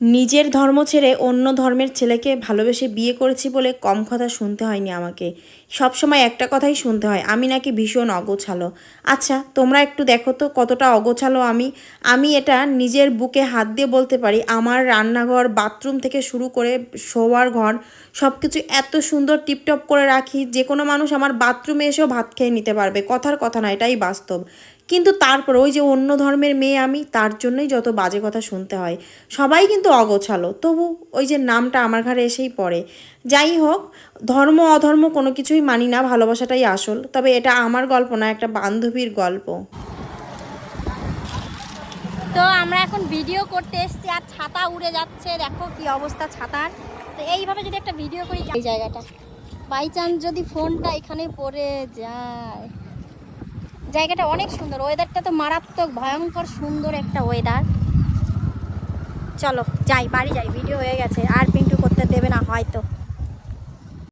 নিজের ধর্ম ছেড়ে অন্য ধর্মের ছেলেকে ভালোবেসে বিয়ে করেছি বলে কম কথা শুনতে হয়নি আমাকে। সব সময় একটা কথাই শুনতে হয়, আমি নাকি ভীষণ অগোছালো। আচ্ছা তোমরা একটু দেখো তো কতটা অগোছালো আমি। আমি এটা নিজের বুকে হাত দিয়ে বলতে পারি, আমার রান্নাঘর, বাথরুম থেকে শুরু করে শোয়ার ঘর সব কিছু এত সুন্দর টিপটপ করে রাখি যে কোনো মানুষ আমার বাথরুমে এসেও ভাত খেয়ে নিতে পারবে। কথার কথা না এটাই বাস্তব। কিন্তু তারপর ওই যে অন্য ধর্মের মেয়ে আমি, তার জন্যই যত বাজে কথা শুনতে হয়। সবাই কিন্তু অগোছালো, তবু ওই যে নামটা আমার ঘরে এসেই পড়ে। যাই হোক, ধর্ম, অধর্ম কোনো কিছুই মানি না, ভালোবাসাটাই আসল, তবে এটা আমার গল্প না, একটা বান্ধবীর গল্প। তো আমরা এখন ভিডিও করতে এসেছি আর ছাতা উড়ে যাচ্ছে, দেখো কি অবস্থা ছাতার। তো এইভাবে যদি একটা ভিডিও করি, এই জায়গাটা। বাই চান্স যদি ফোনটা এখানে পড়ে যায়। জায়গাটা অনেক সুন্দর। ওয়েদারটা তো মারাত্মক ভয়ঙ্কর সুন্দর একটা ওয়েদার চলো, যাই, বাড়ি যাই ভিডিও হয়ে গেছে। আর পিন্টু করতে দেবে না, হয়তো।